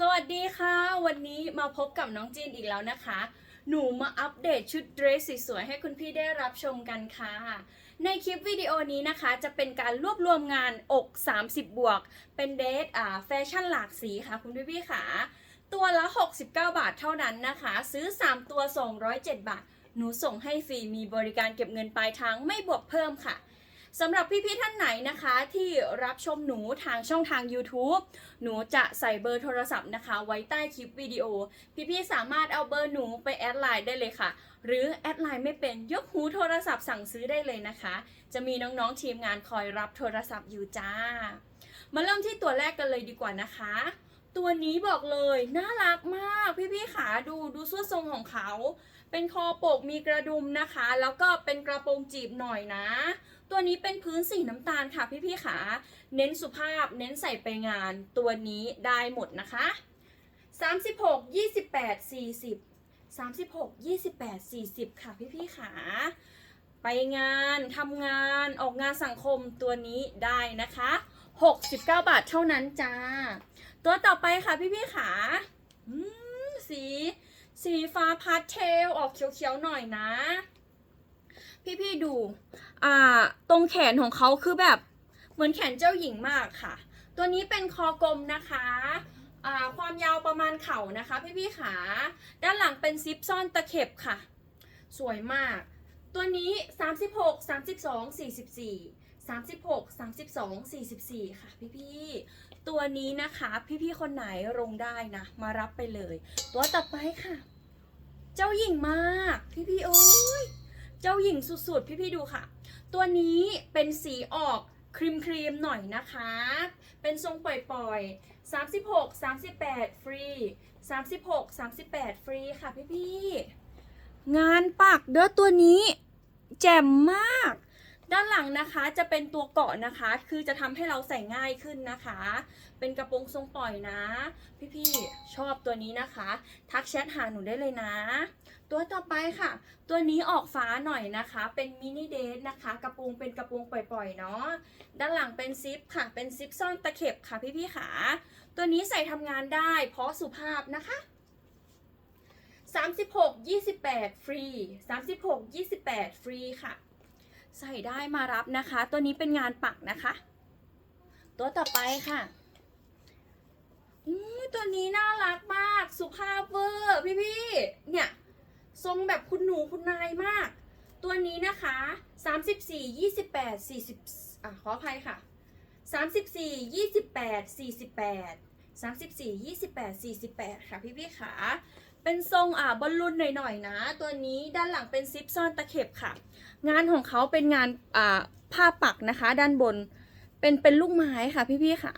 สวัสดีค่ะ วันนี้มาพบกับน้องจีนอีกแล้วนะคะ หนูมาอัปเดตชุดเดรสสวยๆให้คุณพี่ได้รับชมกันค่ะ ในคลิปวิดีโอนี้นะคะจะเป็นการรวบรวมงานอก 30 บวก เป็นเดรสอ่าแฟชั่นหลากสีค่ะ คุณพี่พี่ๆค่ะ ตัวละ 69 บาทเท่านั้นนะคะ ซื้อ 3 ตัว 207 บาท หนูส่งให้ฟรีมีบริการเก็บเงินปลายทางไม่บวกเพิ่มค่ะ สำหรับพี่ๆท่านไหนนะคะที่รับชมหนูทางช่องทาง YouTube หนูจะใส่เบอร์โทรศัพท์นะคะ ไว้ใต้คลิปวิดีโอ พี่ๆสามารถเอาเบอร์หนูไปแอดไลน์ได้เลยค่ะ หรือแอดไลน์ไม่เป็นยกหูโทรศัพท์สั่งซื้อได้เลยนะคะ จะมีน้องๆทีมงานคอยรับโทรศัพท์อยู่จ้า มาเริ่มที่ตัวแรกกันเลยดีกว่านะคะ ตัวนี้บอกเลยน่ารักมากพี่ๆขาดูดูส่วนทรงของเขา เป็นคอปกมีกระดุมนะคะ แล้วก็เป็นกระโปรงจีบหน่อยนะ ตัวนี้เป็นพื้นสีน้ำตาลค่ะพี่ๆขาเน้นสุภาพเน้นใส่ไปงานตัวนี้ได้หมดนะคะ 36 28 40 36 28 40 ค่ะพี่ๆขาไปงานทำงานออกงานสังคมตัวนี้ได้นะคะ 69 บาทเท่านั้นจ้า ตัวต่อไปค่ะพี่ๆขาสี สีฟ้าพาสเทลออกเขียวๆหน่อยนะ พี่ๆดู อ่า ตรงแขนของเขาคือแบบ เหมือนแขนเจ้าหญิงมากค่ะ ตัวนี้เป็นคอกลมนะคะ อ่า ความยาวประมาณเข่านะคะ พี่ๆขา ด้านหลังเป็นซิปซ่อนตะเข็บค่ะ สวยมาก ตัวนี้ 36 32 44 36 32 44 ค่ะ พี่ๆตัวนี้นะคะ พี่ๆคนไหนลงได้นะ มารับไปเลย ตัวต่อไปค่ะ เจ้าหญิงมาก พี่ๆโอ้ย เจ้าหญิงสุดๆ พี่ๆดูค่ะ ตัวนี้เป็นสีออกครีมครีมๆหน่อยนะคะ เป็นทรงปล่อยๆ 36 38 ฟรี 36 38 ฟรีค่ะพี่ๆ งานปักเด้อตัวนี้ แจ่มมาก ด้านหลังนะคะจะเป็นตัวเกาะนะคะ คือจะทำให้เราใส่ง่ายขึ้นนะคะ เป็นกระโปรงทรงปล่อยนะ พี่ๆชอบตัวนี้นะคะ ทักแชทหาหนูได้เลยนะ ตัวต่อไปค่ะ ตัวนี้ออกฟ้าหน่อยนะคะ เป็นมินิเดทนะคะ กระโปรงเป็นกระโปรงปล่อยๆเนาะด้านหลังเป็นซิปค่ะ เป็นซิปซ่อนตะเข็บค่ะพี่ๆขาตัวนี้ใส่ทำงานได้ เพราะสุภาพนะคะ36 28 ฟรี 36 28 ฟรีค่ะ ใส่ได้มารับนะคะ ตัวนี้เป็นงานปักนะคะ ตัวต่อไปค่ะอู้ตัวนี้น่ารักมาก สุภาพเวอร์พี่ๆเนี่ยทรงแบบคุณหนูคุณนายมาก ตัวนี้นะคะ 34 28 40อะขออภัยค่ะ 34 28 48 34 28 48 ค่ะพี่ๆค่ะ เป็นทรงอ่าบอลลูนหน่อยๆนะ ตัวนี้ด้านหลังเป็นซิปซ่อนตะเข็บค่ะ งานของเขาเป็นงานอ่าผ้าปักนะคะ ด้านบนเป็นเป็นลูกไม้ค่ะพี่ๆค่ะ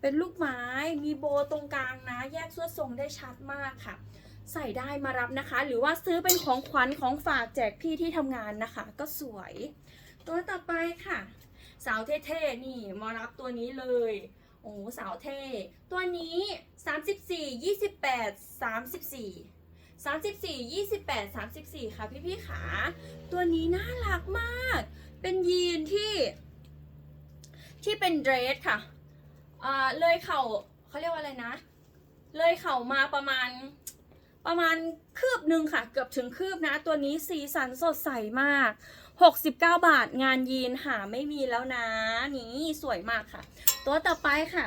เป็นลูกไม้มีโบตรงกลางนะ แยกส่วนทรงได้ชัดมากค่ะ ใส่ได้มารับนะคะ หรือว่าซื้อเป็นของขวัญของฝากแจกพี่ที่ทำงานนะคะ ก็สวย ตัวต่อไปค่ะ สาวเท่ๆนี่มารับตัวนี้เลย โอ้สาวเท่ ตัวนี้ 34 28 34 34 28 34 ค่ะพี่ๆขา ตัวนี้น่ารักมาก เป็นยีนที่ ที่เป็นเดรสค่ะอ่าเลยเข่าเขาเรียกว่าอะไรนะ เลยเข่ามาประมาณประมาณคืบหนึ่งค่ะ เกือบถึงคืบนะ ตัวนี้สีสันสดใสมาก 69 บาทงานยีนหาไม่มีแล้วนะ นี่สวยมากค่ะ ตัวต่อไปค่ะ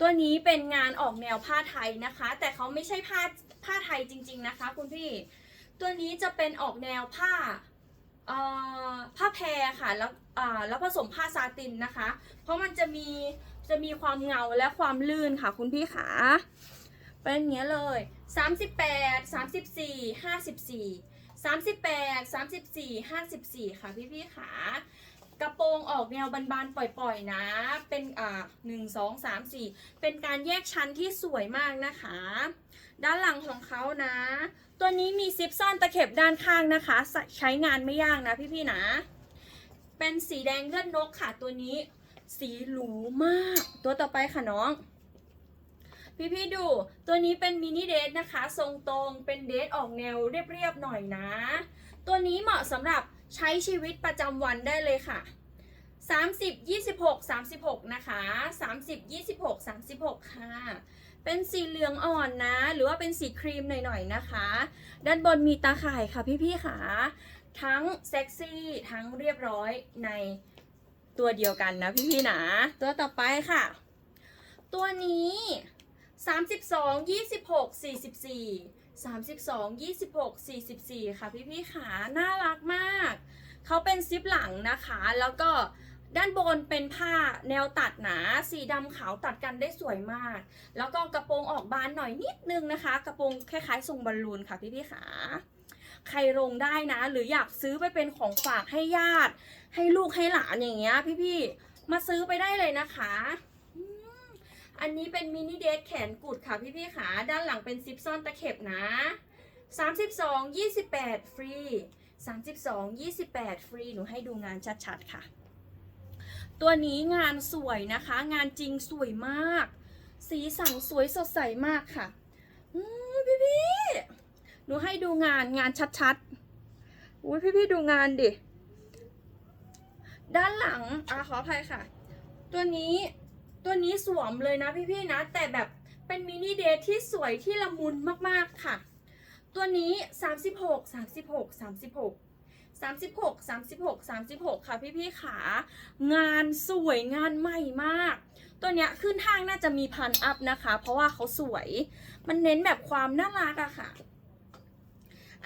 ตัวนี้เป็นงานออกแนวผ้าไทยนะคะ แต่เขาไม่ใช่ผ้าผ้าไทยจริง ๆนะคะ คุณพี่ ตัวนี้จะเป็นออกแนวผ้าเอ่อผ้าแพรค่ะแล้วอ่าแล้วผสมผ้าซาตินนะคะ เพราะมันจะมีจะมีความเงาและความลื่นค่ะ คุณพี่ขาเป็นอย่างเงี้ยเลย 38 34 54 38 34 54 ค่ะพี่พี่ขากระโปรงออกแนวบานๆปล่อยๆนะ เป็นอ่าหนึ่งสองสามสี่เป็นการแยกชั้นที่สวยมากนะคะ ด้านหลังของเขานะ ตัวนี้มีซิปซ่อนตะเข็บด้านข้างนะคะ ใช้ใช้งานไม่ยากนะพี่ๆนะ เป็นสีแดงเลือดนกค่ะตัวนี้ สีหรูมาก ตัวต่อไปค่ะน้อง พี่พี่ๆดู ตัวนี้เป็นมินิเดทนะคะ ทรงตรงเป็นเดทออกแนวเรียบๆหน่อยนะ ตัวนี้เหมาะสำหรับใช้ชีวิตประจำวันได้เลยค่ะ 30 26 36 นะคะ 30 26 36 ค่ะ เป็นสีเหลืองอ่อนนะ หรือว่าเป็นสีครีมหน่อยๆนะคะ ด้านบนมีตาข่ายค่ะพี่ๆค่ะ ทั้งเซ็กซี่ทั้งเรียบร้อยในตัวเดียวกันนะพี่ๆนะ ตัวต่อไปค่ะ ตัวนี้ 32 26 44 32 26 44 ค่ะพี่ๆค่ะน่ารักมาก เขาเป็นซิปหลังนะคะ แล้วก็ด้านบนเป็นผ้าแนวตัดหนา สีดำขาวตัดกันได้สวยมาก แล้วก็กระโปรงออกบานหน่อยนิดนึงนะคะ กระโปรงคล้ายๆทรงบอลลูนค่ะพี่ๆค่ะใครลงได้นะ หรืออยากซื้อไปเป็นของฝากให้ญาติ ให้ลูกให้หลานอย่างเงี้ยพี่ๆมาซื้อไปได้เลยนะคะ อันนี้เป็นมินิเดทแขนกุดค่ะพี่ๆค่ะด้านหลังเป็นซิปซ่อนตะเข็บนะ32 28 ฟรี 32 28 ฟรี หนูให้ดูงานชัดๆค่ะ ตัวนี้งานสวยนะคะ งานจริงสวยมาก สีสันสวยสดใสมากค่ะอืมพี่พี่หนูให้ดูงานงานชัดๆอุ้ยพี่พี่ดูงานดิ ด้านหลังอะขออภัยค่ะ ตัวนี้ ตัวนี้สวมเลยนะพี่ๆนะ แต่แบบเป็นมินิเดทที่สวยที่ละมุนมากๆค่ะ ตัวนี้ 36 36 36 36 36 36 ค่ะ พี่ๆขางานสวยงานใหม่มาก ตัวเนี้ยขึ้นห้างน่าจะมีพันอัพนะคะ เพราะว่าเขาสวย มันเน้นแบบความน่ารักอะค่ะ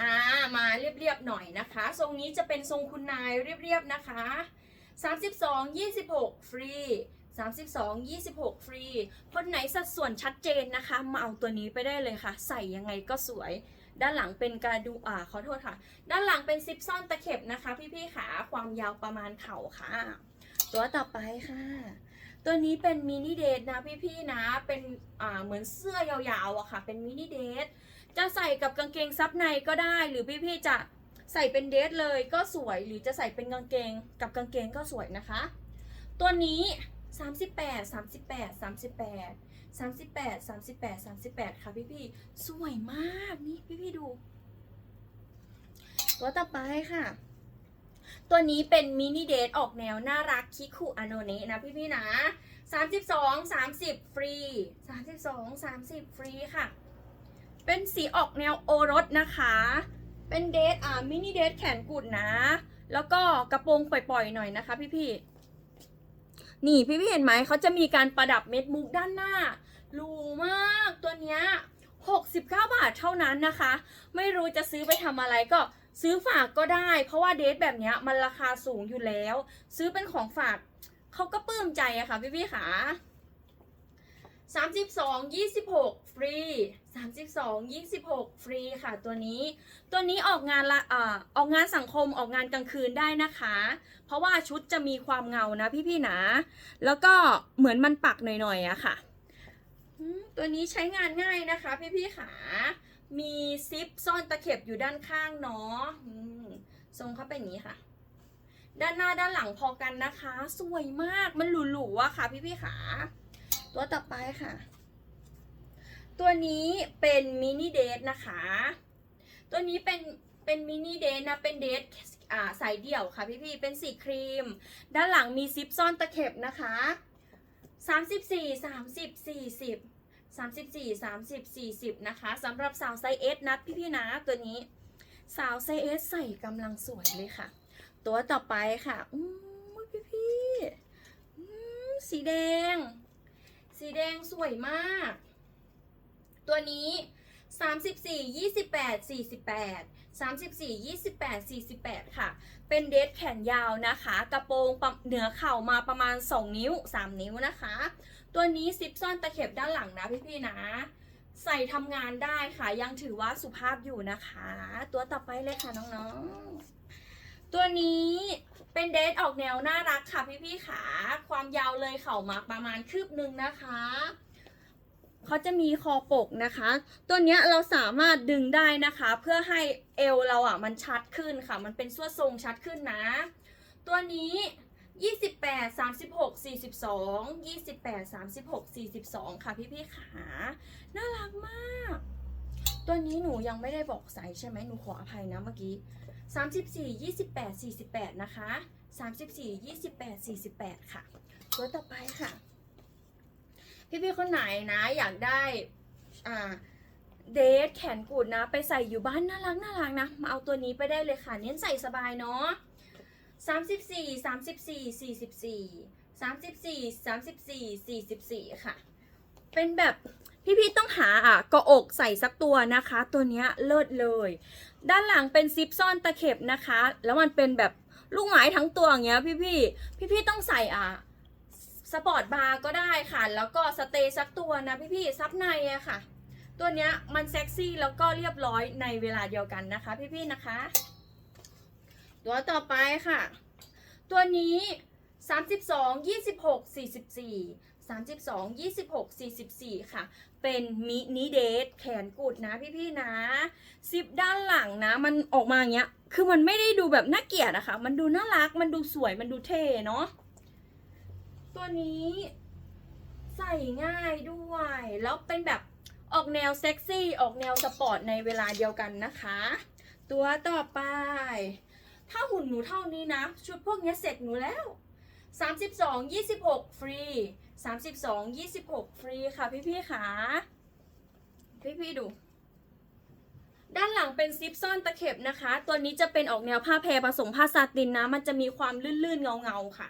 อ่ามาเรียบๆหน่อยนะคะ ทรงนี้จะเป็นทรงคุณนายเรียบๆนะคะ 32 26 ฟรี 32 26 ฟรี คนไหนสัดส่วนชัดเจนนะคะ มาเอาตัวนี้ไปได้เลยค่ะ ใส่ยังไงก็สวย ด้านหลังเป็นกระดูอ่าขอโทษค่ะ ด้านหลังเป็นซิปซ่อนตะเข็บนะคะ พี่ๆขาความยาวประมาณเข่าค่ะ ตัวต่อไปค่ะ ตัวนี้เป็นมินิเดทนะพี่ๆนะ เป็นอ่าเหมือนเสื้อยาวๆอะค่ะ เป็นมินิเดท จะใส่กับกางเกงซับในก็ได้ หรือพี่ๆจะใส่เป็นเดทเลยก็สวย หรือจะใส่เป็นกางเกง กับกางเกงก็สวยนะคะ ตัวนี้ 38 38 38 38 38 38 ค่ะพี่ๆสวยมากนี่พี่ๆดู ตัวต่อไปค่ะ ตัวนี้เป็นมินิเดทออกแนวน่ารักคิคุอโนเนะนะพี่ๆนะ 32 30 ฟรี 32 30 ฟรีค่ะ เป็นสีออกแนวโอรสนะคะ เป็นเดทอ่ามินิเดทแขนกุดนะ แล้วก็กระโปรงปล่อยๆหน่อยนะคะพี่ๆ นี่พี่พี่เห็นไหมเขาจะมีการประดับเม็ดมุกด้านหน้าหรูมากตัวเนี้ย69 บาทเท่านั้นนะคะ ไม่รู้จะซื้อไปทำอะไรก็ซื้อฝากก็ได้ เพราะว่าเดทแบบนี้มันราคาสูงอยู่แล้ว ซื้อเป็นของฝากเขาก็ปลื้มใจอะค่ะพี่พี่ขา 32 26 ฟรี 32 26 ฟรีค่ะตัวนี้ ตัวนี้ออกงานละเอ่อออกงานสังคมออกงานกลางคืนได้นะคะ เพราะว่าชุดจะมีความเงานะพี่ๆนะ แล้วก็เหมือนมันปักหน่อยๆอะค่ะ ตัวนี้ใช้งานง่ายนะคะพี่ๆค่ะมีซิปซ่อนตะเข็บอยู่ด้านข้างเนาะทรงเขาเป็นนี้ค่ะ ด้านหน้าด้านหลังพอกันนะคะ สวยมากมันหรูๆอะค่ะพี่ๆค่ะ ตัวต่อไปค่ะ ตัวนี้เป็นมินิเดทนะคะ ตัวนี้เป็นเป็นมินิเดทนะ เป็นเดทอ่าสายเดี่ยวค่ะพี่ๆเป็นสีครีม ด้านหลังมีซิปซ่อนตะเข็บนะคะ34 30 40 34 30 40นะคะสำหรับสาวไซส์เอสนะพี่ๆนะตัวนี้สาวไซส์เอสใส่กำลังสวยเลยค่ะ ตัวต่อไปค่ะอู้พี่ๆอืมสีแดง สีแดงสวยมาก ตัวนี้ 34 28 48 34 28 48 ค่ะ เป็นเดรสแขนยาวนะคะ กระโปรงปเหนือเข่ามาประมาณ 2 นิ้ว 3 นิ้วนะคะ ตัวนี้ซิปซ่อนตะเข็บด้านหลังนะพี่ๆนะ ใส่ทำงานได้ค่ะ ยังถือว่าสุภาพอยู่นะคะ ตัวต่อไปเลยค่ะน้องๆ ตัวนี้ เป็นเดรสออกแนวน่ารักค่ะพี่ๆขาความยาวเลยเข่ามาประมาณคืบหนึ่งนะคะเขาจะมีคอปกนะคะ ตัวเนี้ยเราสามารถดึงได้นะคะ เพื่อให้เอวเราอะมันชัดขึ้นค่ะ มันเป็นส่วนทรงชัดขึ้นนะ ตัวนี้28 36 42 28 36 42 ค่ะพี่ๆขา น่ารักมาก ตัวนี้หนูยังไม่ได้บอกไซส์ใช่ไหมหนูขออภัยนะเมื่อกี้ 34 28 48 นะคะ 34 28 48 ค่ะ ตัวต่อไปค่ะ พี่ๆคนไหนนะอยากได้อ่าเดทแขนกุดนะ ไปใส่อยู่บ้านน่ารักน่ารักนะ มาเอาตัวนี้ไปได้เลยค่ะ เน้นใส่สบายเนาะ34 34 44 34 34 44 ค่ะ เป็นแบบ พี่ๆต้องหาอะกาะอกใส่สักตัวนะคะ ตัวเนี้ยเลิศเลย ด้านหลังเป็นซิปซ่อนตะเข็บนะคะ แล้วมันเป็นแบบลูกไม้ทั้งตัวอย่างเงี้ยพี่ๆพี่ๆต้องใส่อะสปอร์ตบาร์ก็ได้ค่ะ แล้วก็สเตย์สักตัวนะพี่ๆซับในอะค่ะ ตัวเนี้ยมันเซ็กซี่แล้วก็เรียบร้อยในเวลาเดียวกันนะคะ พี่ๆนะคะ ตัวต่อไปค่ะ ตัวนี้ 32 26 44 32 26 44 ค่ะ เป็นมินิเดทแขนกุดนะพี่ๆนะซิปด้านหลังนะ มันออกมาอย่างเงี้ย คือมันไม่ได้ดูแบบน่าเกลียดอะคะ มันดูน่ารัก มันดูสวย มันดูเท่เนาะ ตัวนี้ใส่ง่ายด้วย แล้วเป็นแบบออกแนวเซ็กซี่ ออกแนวสปอร์ตในเวลาเดียวกันนะคะ ตัวต่อไป ถ้าหุ่นหนูเท่านี้นะ ชุดพวกเนี้ยเสร็จหนูแล้ว 32 26 ฟรี 32 26 ฟรีค่ะพี่ๆค่ะพี่ๆดู ด้านหลังเป็นซิปซ่อนตะเข็บนะคะ ตัวนี้จะเป็นออกแนวผ้าแพรผสมผ้าซาตินนะ มันจะมีความลื่นๆ เงาๆค่ะ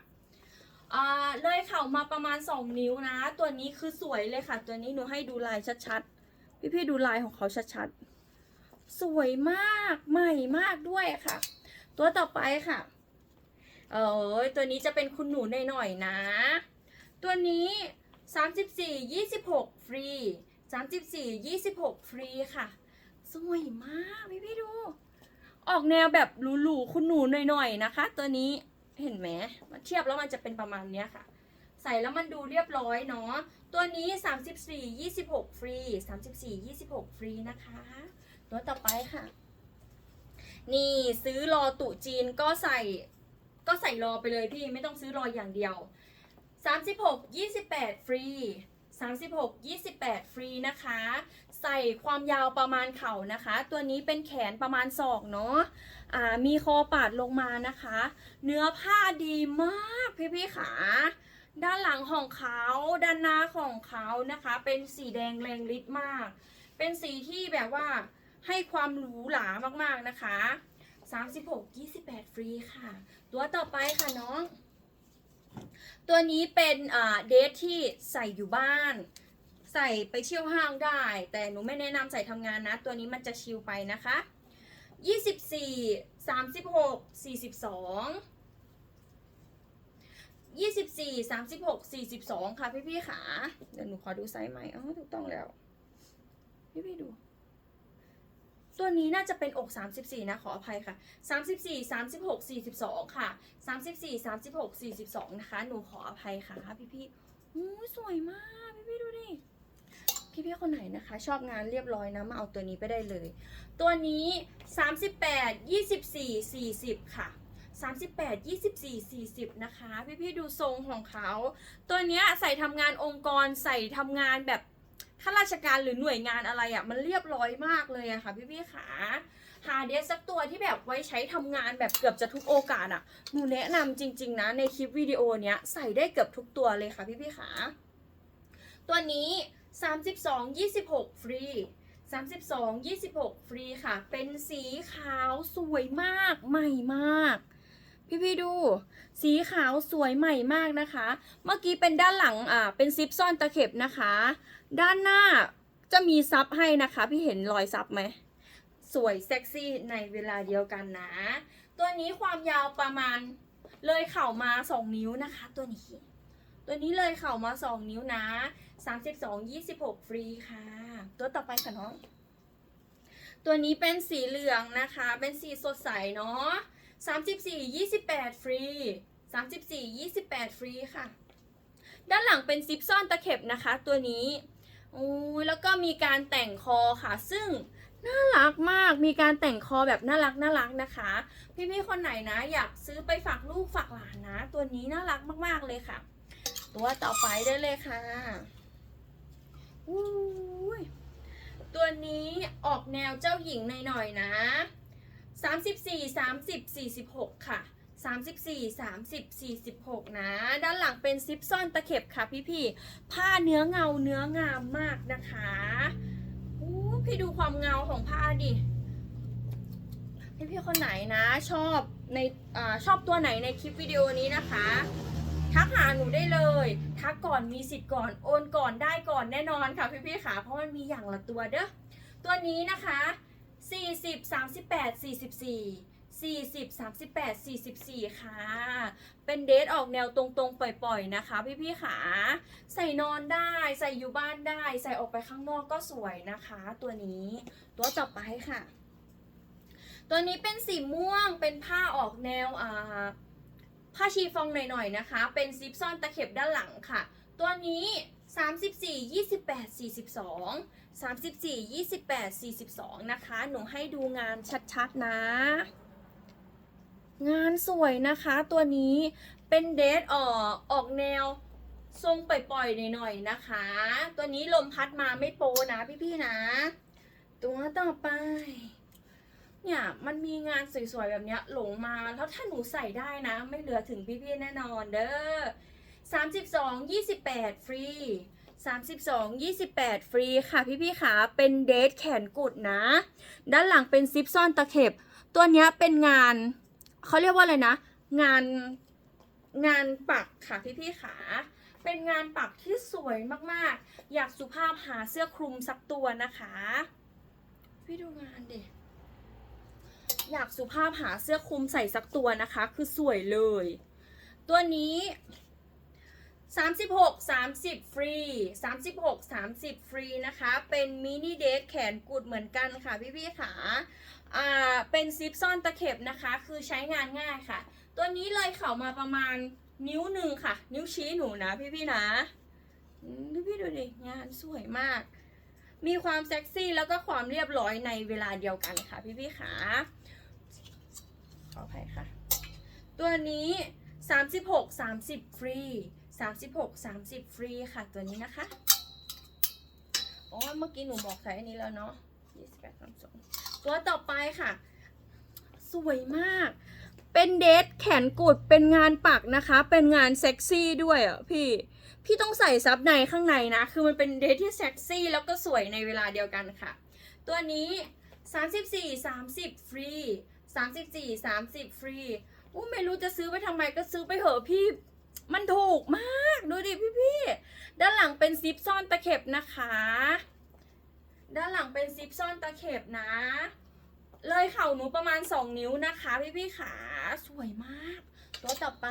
เลยเข่ามาประมาณ 2 นิ้วนะ ตัวนี้คือสวยเลยค่ะ ตัวนี้หนูให้ดูลายชัดๆ พี่ๆดูลายของเขาชัดๆ สวยมากใหม่มากด้วยค่ะ ตัวต่อไปค่ะ เออตัวนี้จะเป็นคุณหนูหน่อยๆนะ ตัวนี้ 34 26 ฟรี 34 26 ฟรีค่ะ สวยมากพี่พี่ดู ออกแนวแบบหรูๆคุณหนูหน่อยๆนะคะ ตัวนี้เห็นไหมมันเทียบแล้วมันจะเป็นประมาณเนี้ยค่ะ ใส่แล้วมันดูเรียบร้อยเนาะตัวนี้ 34 26 ฟรี 34 26 ฟรีนะคะ ตัวต่อไปค่ะ นี่ซื้อรอตุจีนก็ใส่ก็ใส่รอไปเลยพี่ไม่ต้องซื้อรออย่างเดียว 36 28 ฟรี 36 28 ฟรีนะคะ ใส่ความยาวประมาณเข่านะคะ ตัวนี้เป็นแขนประมาณศอกเนาะอ่ามีคอปาดลงมานะคะ เนื้อผ้าดีมากพี่พี่ๆขาด้านหลังของเขาด้านหน้าของเขานะคะ เป็นสีแดงแรงฤทธิ์มาก เป็นสีที่แบบว่าให้ความหรูหรามากๆนะคะ 36 28 ฟรีค่ะ ตัวต่อไปค่ะน้อง ตัวนี้เป็นอ่าเดทที่ใส่อยู่บ้าน ใส่ไปเที่ยวห้างได้ แต่หนูไม่แนะนำใส่ทำงานนะ ตัวนี้มันจะชิลไปนะคะ 24 36 42 24 36 42 ค่ะพี่พี่ๆค่ะเดี๋ยวหนูขอดูไซส์ใหม่อ๋อถูกต้องแล้ว พี่พี่ดู ตัวนี้น่าจะเป็นอก 34 นะ ขออภัยค่ะ 34 36 42 ค่ะ 34 36 42 นะคะ หนูขออภัยค่ะ พี่พี่อู้สวยมาก พี่พี่ๆดูดิ พี่พี่ๆคนไหนนะคะ ชอบงานเรียบร้อยนะ มาเอาตัวนี้ไปได้เลย ตัวนี้ 38 24 40 ค่ะ38 24 40 นะคะ พี่พี่ๆดูทรงของเขา ตัวเนี้ยใส่ทำงานองค์กรใส่ทำงานแบบ ข้าราชการหรือหน่วยงานอะไรอะ่ะมันเรียบร้อยมากเลยอะค่ะพี่พี่ขาหาเดสสักตัวที่แบบไว้ใช้ทำงานแบบเกือบจะทุกโอกาสอะ่ะหนูแนะนำจริง ๆ นะ ในคลิปวิดีโอเนี้ยใส่ได้เกือบทุกตัวเลยค่ะพี่พี่ขาตัวนี้ 32 26 ฟรี 32 26 ฟรีค่ะ เป็นสีขาวสวยมากใหม่มาก พี่พี่ๆดู สีขาวสวยใหม่มากนะคะ เมื่อกี้เป็นด้านหลังอ่าเป็นซิปซ่อนตะเข็บนะคะ ด้านหน้าจะมีซับให้นะคะ พี่เห็นรอยซับไหม สวยเซ็กซี่ในเวลาเดียวกันนะ ตัวนี้ความยาวประมาณเลยเข่ามา2นิ้วนะคะ ตัวนี้ ตัวนี้เลยเข่ามา2นิ้วนะ32 26ฟรีค่ะ ตัวต่อไปค่ะน้องตัวนี้เป็นสีเหลืองนะคะ เป็นสีสดใสเนาะ 34 28 ฟรี 34 28 ฟรีค่ะ ด้านหลังเป็นซิปซ่อนตะเข็บนะคะตัวนี้โอ้ยแล้วก็มีการแต่งคอค่ะ ซึ่งน่ารักมาก มีการแต่งคอแบบน่ารักน่ารักนะคะ พี่ๆคนไหนนะ อยากซื้อไปฝากลูกฝากหลานนะ ตัวนี้น่ารักมากๆเลยค่ะ ตัวต่อไปได้เลยค่ะอุ้ยตัวนี้ออกแนวเจ้าหญิงหน่อยๆนะ 34 30 46 ค่ะ 34 30 46 นะ ด้านหลังเป็นซิปซ่อนตะเข็บค่ะพี่พี่ผ้าเนื้อเงาเนื้องามมากนะคะอู้พี่ดูความเงาของผ้าดิพี่พี่คนไหนนะชอบในอชอบตัวไหนในคลิปวิดีโอนี้นะคะ ทักหาหนูได้เลย ทักก่อนมีสิทธิ์ก่อนโอนก่อนได้ก่อนแน่นอนค่ะพี่พี่ๆค่ะเพราะมันมีอย่างละตัวเด้อตัวนี้นะคะ 40 38 44 40 38 44 ค่ะ เป็นเดทออกแนวตรงๆ ปล่อยๆ นะคะ พี่ๆค่ะ ใส่นอนได้ ใส่อยู่บ้านได้ ใส่ออกไปข้างนอกก็สวยนะคะ ตัวนี้ ตัวต่อไปค่ะ ตัวนี้เป็นสีม่วง เป็นผ้าออกแนวอ่าผ้าชีฟองหน่อยๆ นะคะ เป็นซิปซ่อนตะเข็บด้านหลังค่ะ ตัวนี้ 34 28 42 34 28 42 นะคะ หนูให้ดูงานชัดๆนะ งานสวยนะคะตัวนี้เป็นเดทออกออกแนวทรงปล่อยๆหน่อยๆนะคะ ตัวนี้ลมพัดมาไม่โปนะพี่ๆนะ ตัวต่อไป เนี่ยมันมีงานสวยๆแบบเนี้ยหลงมาแล้วถ้าหนูใส่ได้นะ ไม่เหลือถึงพี่ๆแน่นอนเด้อ32 28 ฟรี 32 28 ฟรีค่ะพี่ๆค่ะเป็นเดทแขนกุดนะ ด้านหลังเป็นซิปซ่อนตะเข็บ ตัวนี้เป็นงานเขาเรียกว่าอะไรนะ งานงานปักค่ะพี่ๆค่ะเป็นงานปักที่สวยมากๆ อยากสุภาพหาเสื้อคลุมสักตัวนะคะ พี่ดูงานเด็อยากสุภาพหาเสื้อคลุมใส่สักตัวนะคะ คือสวยเลย ตัวนี้ 36 30 ฟรี 36 30 ฟรีนะคะ เป็นมินิเดทแขนกุดเหมือนกันค่ะพี่ๆค่ะอ่าเป็นซิปซ่อนตะเข็บนะคะ คือใช้งานง่ายค่ะ ตัวนี้เลยเข่ามาประมาณนิ้วหนึ่งค่ะ นิ้วชี้หนูนะพี่ๆนะพี่ดูดิ งานสวยมาก มีความเซ็กซี่แล้วก็ความเรียบร้อยในเวลาเดียวกันค่ะพี่ๆค่ะขออภัยค่ะ ตัวนี้ 36 30 ฟรี 36 30 ฟรีค่ะตัวนี้นะคะอ๋อเมื่อกี้หนูบอกใส่อันนี้แล้วเนาะ28 32ตัวต่อไปค่ะ สวยมาก เป็นเดทแขนกุดเป็นงานปักนะคะ เป็นงานเซ็กซี่ด้วยอะพี่ พี่ต้องใส่ซับในข้างในนะ คือมันเป็นเดทที่เซ็กซี่แล้วก็สวยในเวลาเดียวกันค่ะ ตัวนี้ 34 30 ฟรี 34 30 ฟรีอู้ไม่รู้จะซื้อไปทำไมก็ซื้อไปเถอะพี่ มันถูกมาก ดูดิพี่พี่ๆด้านหลังเป็นซิปซ่อนตะเข็บนะคะ ด้านหลังเป็นซิปซ่อนตะเข็บนะ เลยเข่าหนูประมาณ 2 นิ้วนะคะ พี่พี่ๆขาสวยมาก ตัวต่อไป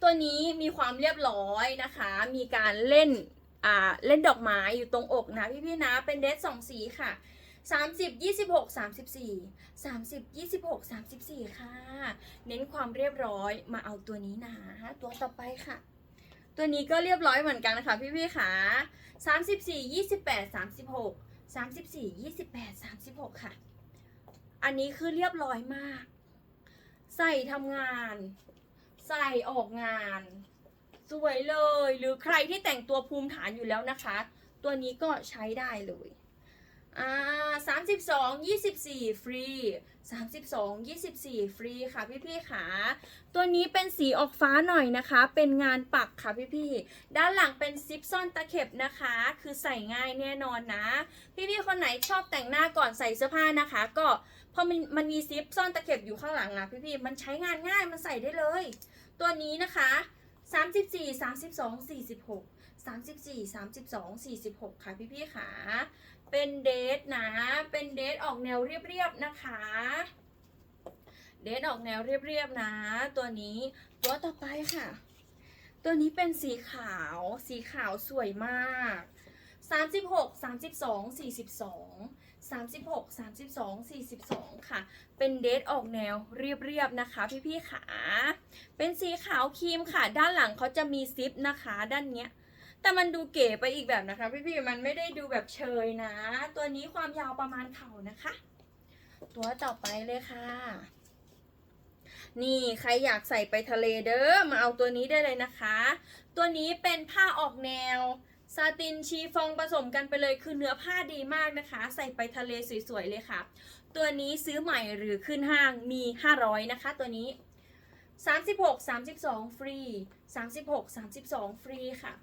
ตัวนี้มีความเรียบร้อยนะคะ มีการเล่นอ่าเล่นดอกไม้อยู่ตรงอกนะพี่พี่ๆนะ เป็นเดรสสองสีค่ะ 30 26 34 30 26 34 ค่ะ เน้นความเรียบร้อยมาเอาตัวนี้นะ ตัวต่อไปค่ะ ตัวนี้ก็เรียบร้อยเหมือนกันค่ะพี่พี่ๆค่ะ34 28 36 34 28 36 ค่ะ อันนี้คือเรียบร้อยมาก ใส่ทำงาน ใส่ออกงาน สวยเลย หรือใครที่แต่งตัวภูมิฐานอยู่แล้วนะคะ ตัวนี้ก็ใช้ได้เลย อ่าสามสิบสองยี่สิบสี่ฟรีสามสิบสองยี่สิบสี่ฟรีค่ะพี่พี่ๆค่ะตัวนี้เป็นสีออกฟ้าหน่อยนะคะ เป็นงานปักค่ะพี่พี่ด้านหลังเป็นซิปซ่อนตะเข็บนะคะ คือใส่ง่ายแน่นอนนะ พี่พี่คนไหนชอบแต่งหน้าก่อนใส่เสื้อผ้านะคะ ก็พอมันมันมีซิปซ่อนตะเข็บอยู่ข้างหลังอะพี่พี่มันใช้งานง่ายมันใส่ได้เลย ตัวนี้นะคะสามสิบสี่สามสิบสองสี่สิบหก สามสิบสี่สามสิบสองสี่สิบหกค่ะพี่พี่ๆค่ะ เป็นเดทนะ เป็นเดทออกแนวเรียบๆนะคะ เดทออกแนวเรียบๆนะ ตัวนี้ตัวต่อไปค่ะ ตัวนี้เป็นสีขาว สีขาวสวยมาก36 32 42 36 32 42ค่ะ เป็นเดทออกแนวเรียบๆนะคะ พี่ๆค่ะเป็นสีขาวครีมค่ะ ด้านหลังเขาจะมีซิปนะคะ ด้านเนี้ย แต่มันดูเก๋ไปอีกแบบนะคะ พี่ๆมันไม่ได้ดูแบบเชยนะ ตัวนี้ความยาวประมาณเข่านะคะ ตัวต่อไปเลยค่ะ นี่ใครอยากใส่ไปทะเลเด้อมาเอาตัวนี้ได้เลยนะคะ ตัวนี้เป็นผ้าออกแนวซาตินชีฟองผสมกันไปเลยคือเนื้อผ้าดีมากนะคะ ใส่ไปทะเลสวยๆเลยค่ะ ตัวนี้ซื้อใหม่หรือขึ้นห้างมี 500 นะคะ ตัวนี้ 36 32 ฟรี 36 32 ฟรีค่ะ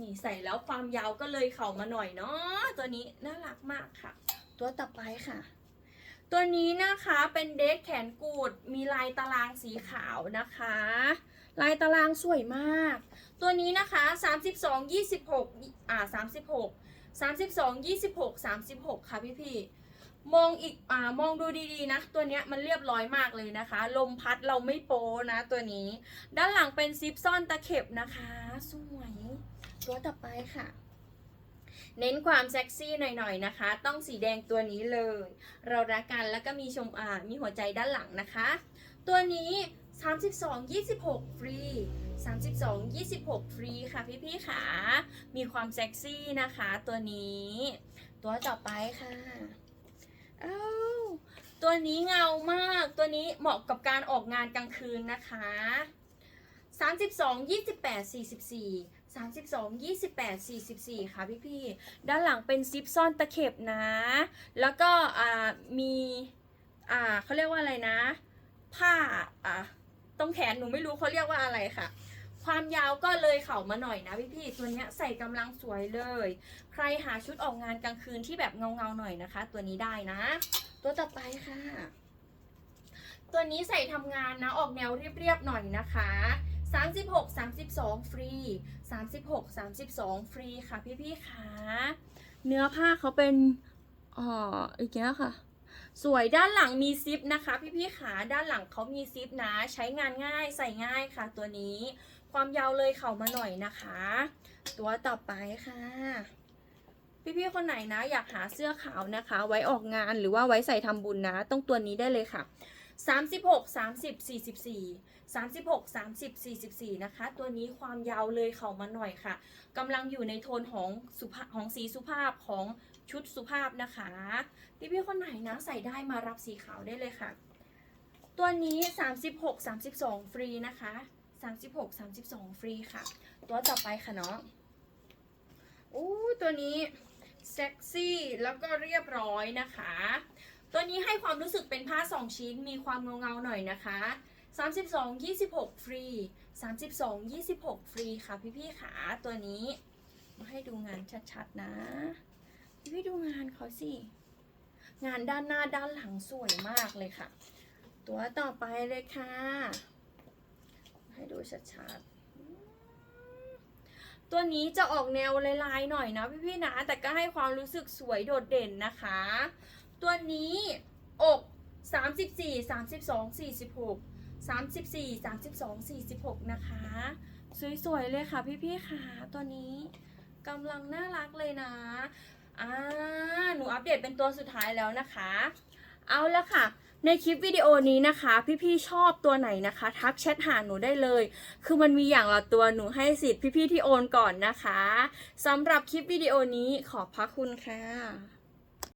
นี่ใส่แล้วความยาวก็เลยเข่ามาหน่อยเนาะตัวนี้น่ารักมากค่ะ ตัวต่อไปค่ะ ตัวนี้นะคะเป็นเดทแขนกูดมีลายตารางสีขาวนะคะ ลายตารางสวยมาก ตัวนี้นะคะ 32 26อ่า36 32 26 36 ค่ะพี่พี่มองอีกอ่ามองดูดีๆนะ ตัวเนี้ยมันเรียบร้อยมากเลยนะคะ ลมพัดเราไม่โป้นะตัวนี้ ด้านหลังเป็นซิปซ่อนตะเข็บนะคะ สวย ตัวต่อไปค่ะ เน้นความเซ็กซี่หน่อยๆนะคะ ต้องสีแดงตัวนี้เลย เรารักกันแล้วก็มีชมอ่ามีหัวใจด้านหลังนะคะ ตัวนี้ 32 26 ฟรี 32 26 ฟรีค่ะพี่ๆค่ะ มีความเซ็กซี่นะคะ ตัวนี้ ตัวต่อไปค่ะอ้าวตัวนี้เงามาก ตัวนี้เหมาะกับการออกงานกลางคืนนะคะ 32 28 44 32 28 44 ค่ะพี่ๆด้านหลังเป็นซิปซ่อนตะเข็บนะ แล้วก็อ่ามีอ่าเขาเรียกว่าอะไรนะ ผ้าอ่าตรงแขนหนูไม่รู้เขาเรียกว่าอะไรค่ะ ความยาวก็เลยเข่ามาหน่อยนะพี่ๆตัวนี้ใส่กำลังสวยเลย ใครหาชุดออกงานกลางคืนที่แบบเงาๆหน่อยนะคะ ตัวนี้ได้นะ ตัวต่อไปค่ะ ตัวนี้ใส่ทำงานนะออกแนวเรียบๆหน่อยนะคะ 36 32 ฟรี 36 32 ฟรีค่ะพี่ๆค่ะเนื้อผ้าเขาเป็นอ๋ออีกแล้วค่ะ สวยด้านหลังมีซิปนะคะ พี่ๆขาด้านหลังเขามีซิปนะ ใช้งานง่ายใส่ง่ายค่ะตัวนี้ ความยาวเลยเข่ามาหน่อยนะคะ ตัวต่อไปค่ะพี่ๆ คนไหนนะ อยากหาเสื้อขาวนะคะ ไว้ออกงานหรือว่าไว้ใส่ทำบุญนะ ต้องตัวนี้ได้เลยค่ะ 36 30 44 36 30 44 นะคะ ตัวนี้ความยาวเลยเข่ามาหน่อยค่ะกำลังอยู่ในโทนของสุภาของสีสุภาพของชุดสุภาพนะคะพี่ๆคนไหนนะใส่ได้มารับสีขาวได้เลยค่ะ ตัวนี้ 36 32 ฟรีนะคะ 36 32 ฟรีค่ะ ตัวต่อไปค่ะเนาะอู้ตัวนี้เซ็กซี่แล้วก็เรียบร้อยนะคะ ตัวนี้ให้ความรู้สึกเป็นผ้าสองชิ้น มีความเงาเงาๆหน่อยนะคะ 32 26 ฟรี 32 26 ฟรีค่ะพี่ๆขาตัวนี้ มาให้ดูงานชัดๆนะ พี่ๆดูงานเขาสิ งานด้านหน้าด้านหลังสวยมากเลยค่ะ ตัวต่อไปเลยค่ะ ให้ดูชัดๆตัวนี้จะออกแนวลายๆหน่อยนะพี่ๆนะ แต่ก็ให้ความรู้สึกสวยโดดเด่นนะคะ ตัวนี้อก34 32 46 34 32 46 นะคะ สวย ๆ เลยค่ะพี่ๆค่ะ ตัวนี้กำลังน่ารักเลยนะ อ่า หนูอัปเดตเป็นตัวสุดท้ายแล้วนะคะ เอาละค่ะ ในคลิปวิดีโอนี้นะคะ พี่ๆชอบตัวไหนนะคะ ทักแชทหาหนูได้เลย คือมันมีอย่างละตัวหนูให้สิทธิ์พี่ๆที่โอนก่อนนะคะสำหรับคลิปวิดีโอนี้ขอบพระคุณค่ะ